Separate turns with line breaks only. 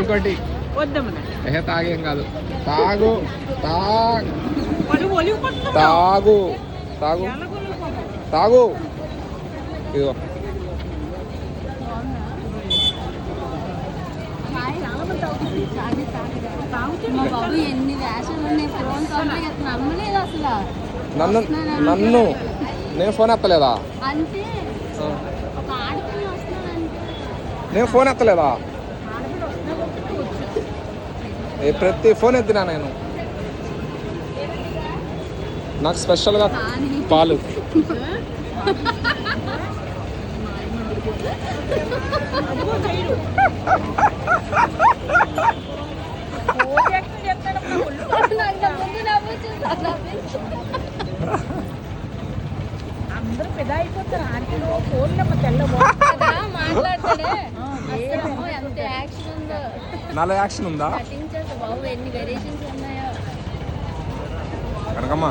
ఇంకోటి ఏ తాగేం కాదు. తాగు తాగు. తాగు. తాగు. తాగు. ఇదిగో.
మా బాబు ఎన్ని వేషాలు ఉన్నాయి. ఫోన్ కావాలి నమ్మలేదు అసలు.
నన్ను నన్ను? నేను ఫోన్ ఎత్తలేదా? నేను ఫోన్ ఎత్తలేదా? ప్రతి ఫోన్ ఎత్తినా నేను. నాకు స్పెషల్గా పాలు.
అందరూ పెద్ద అయిపోతారు. ఆంటీలో ఫోన్లమ్మ తెల్లబో
కదా మాట్లాడతాడే అసలు ఎంత యాక్షన్ ఉందో
నాలో యాక్షన్ ఉందా? కనకమ్మ.